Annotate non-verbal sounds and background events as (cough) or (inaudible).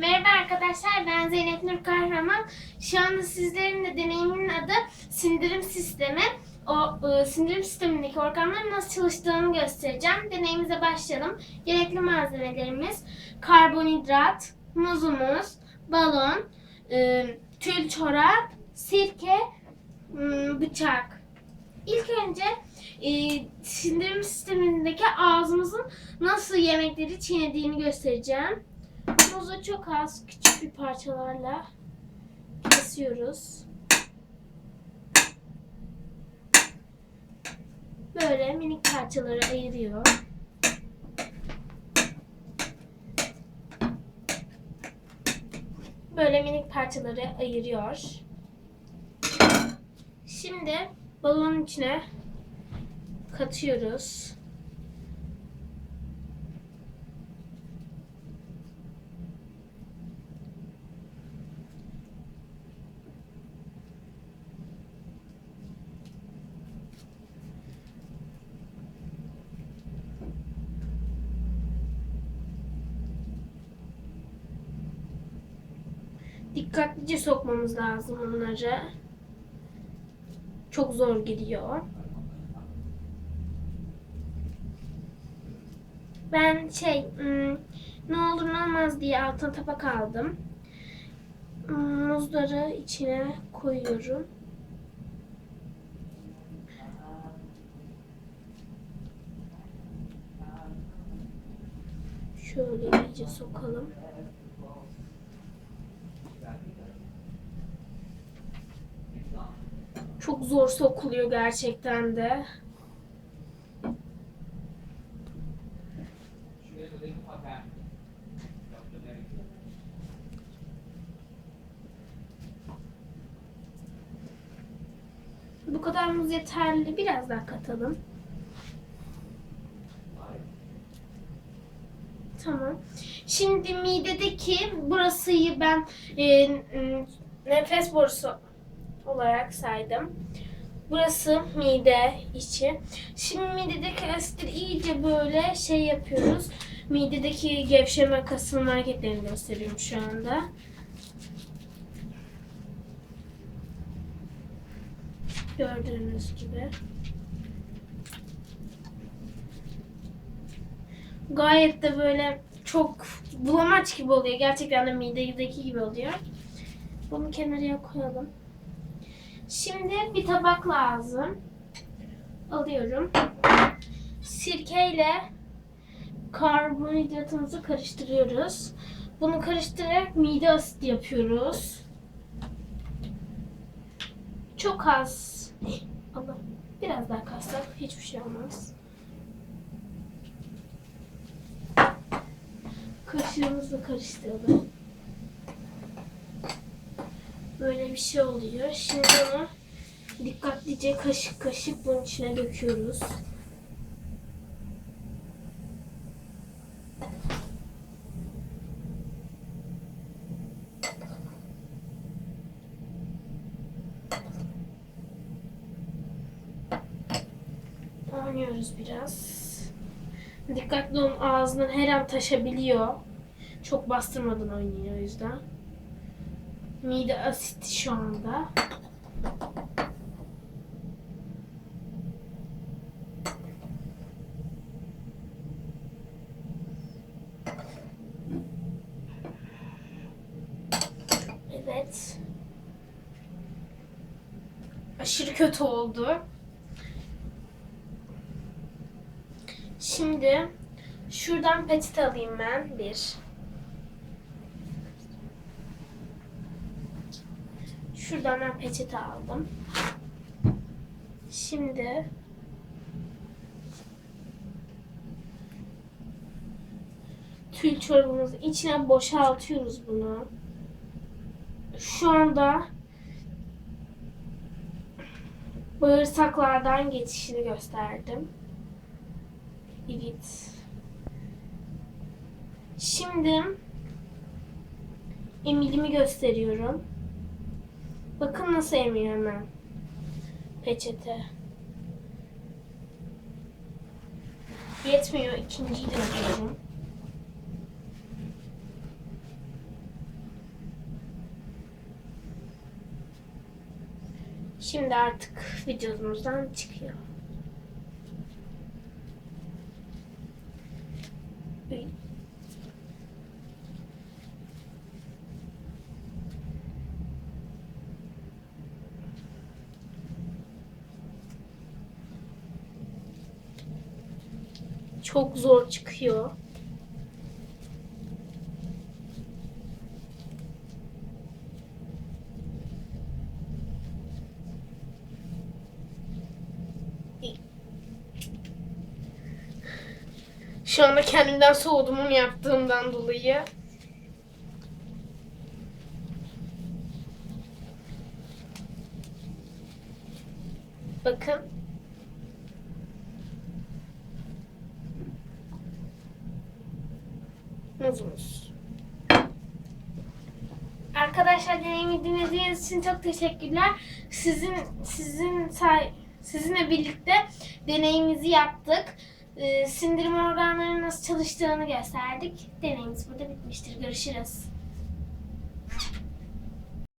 Merhaba arkadaşlar ben Zeynep Nur Kahraman. Şu anda sizlerin de deneyimin adı sindirim sistemi. O e, sindirim sistemindeki organların nasıl çalıştığını göstereceğim. Deneyimize başlayalım. Gerekli malzemelerimiz karbonhidrat, muzumuz, balon, e, tül çorap, sirke, bıçak. İlk önce e, sindirim sistemindeki ağzımızın nasıl yemekleri çiğnediğini göstereceğim. Muzu çok az küçük bir parçalarla kesiyoruz. Böyle minik parçalara ayırıyor. Böyle minik parçaları ayırıyor. Şimdi balonun içine katıyoruz. Dikkatlice sokmamız lazım onları. Çok zor gidiyor. Ben şey hmm, ne olur ne olmaz diye altına tabak aldım. Hmm, Muzları içine koyuyorum. Şöyle iyice sokalım. Çok zor sokuluyor gerçekten de. Bu kadar muz yeterli. Biraz daha katalım. Tamam. Şimdi midedeki burasıyı ben e, nefes borusu olarak saydım. Burası mide içi. Şimdi midedeki asitleri iyice böyle şey yapıyoruz. Midedeki gevşeme kasılma hareketlerini gösteriyorum şu anda. Gördüğünüz gibi. Gayet de böyle çok bulamaç gibi oluyor. Gerçekten de midedeki gibi oluyor. Bunu kenarıya koyalım. Şimdi bir tabak lazım. Alıyorum. Sirkeyle karbonhidratımızı karıştırıyoruz. Bunu karıştırarak mide asit yapıyoruz. Çok az. (laughs) Allah. Biraz daha kassak hiçbir şey olmaz. Kaşığımızla karıştıralım. Böyle bir şey oluyor. Şimdi onu dikkatlice kaşık kaşık bunun içine döküyoruz. Oynuyoruz biraz. Dikkatli olun ağzından her an taşabiliyor. Çok bastırmadan oynuyor o yüzden. Mide asiti şu anda. Evet. Aşırı kötü oldu. Şimdi şuradan peçete alayım ben. Bir. Şuradan ben peçete aldım. Şimdi tül çorabımızın içine boşaltıyoruz bunu. Şu anda bağırsaklardan geçişini gösterdim. Evet. Şimdi emilimi gösteriyorum. Bakın nasıl emiyor hemen. Peçete. Yetmiyor. ikinciyi de yapıyorum. Şimdi artık videomuzdan çıkıyor. Uy. Çok zor çıkıyor. Şu anda kendimden soğudum onu yaptığımdan dolayı. Bakın. Muzumuz. Arkadaşlar deneyimi dinlediğiniz için çok teşekkürler. Sizin sizin say sizinle birlikte deneyimizi yaptık. Ee, sindirim organlarının nasıl çalıştığını gösterdik. Deneyimiz burada bitmiştir. Görüşürüz.